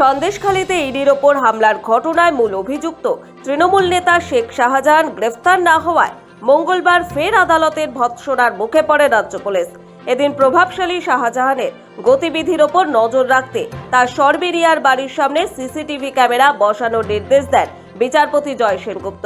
সন্দেশখালীতে ইডির ওপর হামলার ঘটনায় মূল অভিযুক্ত তৃণমূল নেতা শেখ শাহজাহান গ্রেফতার না হওয়ায় মঙ্গলবার ফের আদালতের ভৎসনার মুখে পড়ে রাজ্য পুলিশ। এদিন প্রভাবশালী শাহজাহানের গতিবিধির ওপর নজর রাখতে তার সরবেরিয়ার বাড়ির সামনে সিসিটিভি ক্যামেরা বসানোর নির্দেশ দেন বিচারপতি জয় সেনগুপ্ত।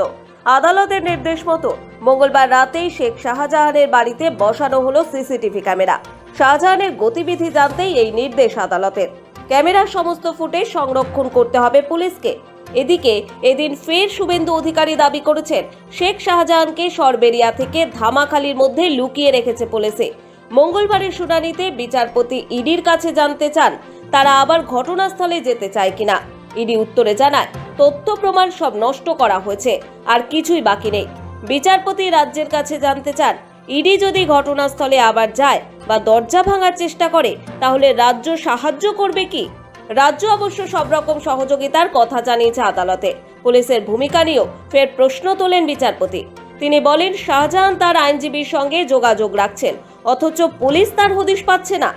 আদালতের নির্দেশ মতো মঙ্গলবার রাতেই শেখ শাহজাহানের বাড়িতে বসানো হলো সিসিটিভি ক্যামেরা। শাহজাহানের গতিবিধি জানতেই এই নির্দেশ আদালতের। ক্যামেরার সমস্ত ফুটেজ সংরক্ষণ করতে হবে পুলিশকে। এদিকে, এদিন ফের শুভেন্দু অধিকারী দাবি করেছেন, শেখ শাহজাহানকে সরবেরিয়া থেকে ধামাখালির মধ্যে লুকিয়ে রেখেছে পুলিশে। মঙ্গলবারের শুনানিতে বিচারপতি ইডির কাছে জানতে চান, তারা আবার ঘটনাস্থলে যেতে চায় কিনা। ইডি উত্তরে জানায়, তথ্য প্রমাণ সব নষ্ট করা হয়েছে, আর কিছুই বাকি নেই। বিচারপতি রাজ্যের কাছে জানতে চান ইডি যদি ঘটনাস্থলে আবার যায় বা দরজা ভাঙার চেষ্টা করে, তাহলে রাজ্য সাহায্য করবে কি? রাজ্য অবশ্য সব রকম সহযোগিতার কথা জানিয়েছে আদালতে। পুলিশের ভূমিকা নিয়েও ফের প্রশ্ন তোলেন বিচারপতি। তিনি বলেন, শাহজাহান তার আইনজীবীর সঙ্গে যোগাযোগ রাখছেন, অথচ পুলিশ তার হদিশ পাচ্ছে না।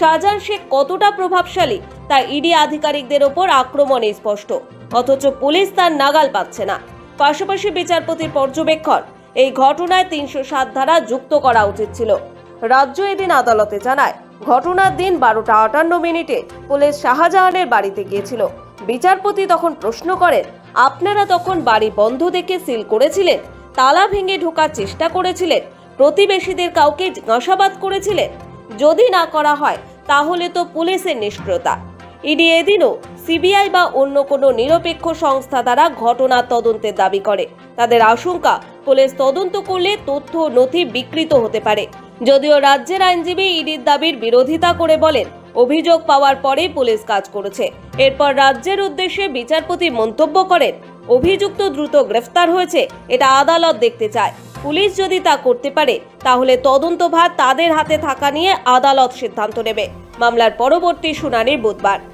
শাহজাহান শেখ কতটা প্রভাবশালী, তা ইডি আধিকারিকদের ওপর আক্রমণে স্পষ্ট, অথচ পুলিশ তার নাগাল পাচ্ছে না। পাশাপাশি বিচারপতির পর্যবেক্ষণ এই ঘটনায় তিনশো সাত ধারা যুক্ত করা উচিত ছিল। রাজ্য এদিন আদালতে জানায়, ঘটনার দিন বারোটা আটান্ন মিনিটে পুলিশ শাহজাহানের বাড়িতে গিয়েছিল। বিচারপতি তখন প্রশ্ন করেন, আপনারা তখন বাড়ি বন্ধ দেখে সিল করেছিলেন? তালা ভেঙে ঢোকার চেষ্টা করেছিলেন? প্রতিবেশীদের কাউকে জিজ্ঞাসাবাদ করেছিলেন? যদি না করা হয়, তাহলে তো পুলিশের নিষ্ক্রিয়তা। ইডি এদিনও সিবিআই বা অন্য কোনো নিরপেক্ষ সংস্থা দ্বারা ঘটনা তদন্তের দাবি করে। তাদের আশঙ্কা, পুলিশ তদন্ত করলে তথ্য নথি বিকৃত হতে পারে। যদিও রাজ্যের আইনজীবী ইডির দাবির বিরোধিতা করে বলেন, অভিযোগ পাওয়ার পরেই পুলিশ কাজ করেছে। এরপর রাজ্যের উদ্দেশ্যে বিচারপতি মন্তব্য করেন, অভিযুক্ত দ্রুত গ্রেফতার হয়েছে, এটা আদালত দেখতে চায়। পুলিশ যদি তা করতে পারে, তাহলে তদন্তভার তাদের হাতে থাকা নিয়ে আদালত সিদ্ধান্ত নেবে। মামলার পরবর্তী শুনানির বুধবার।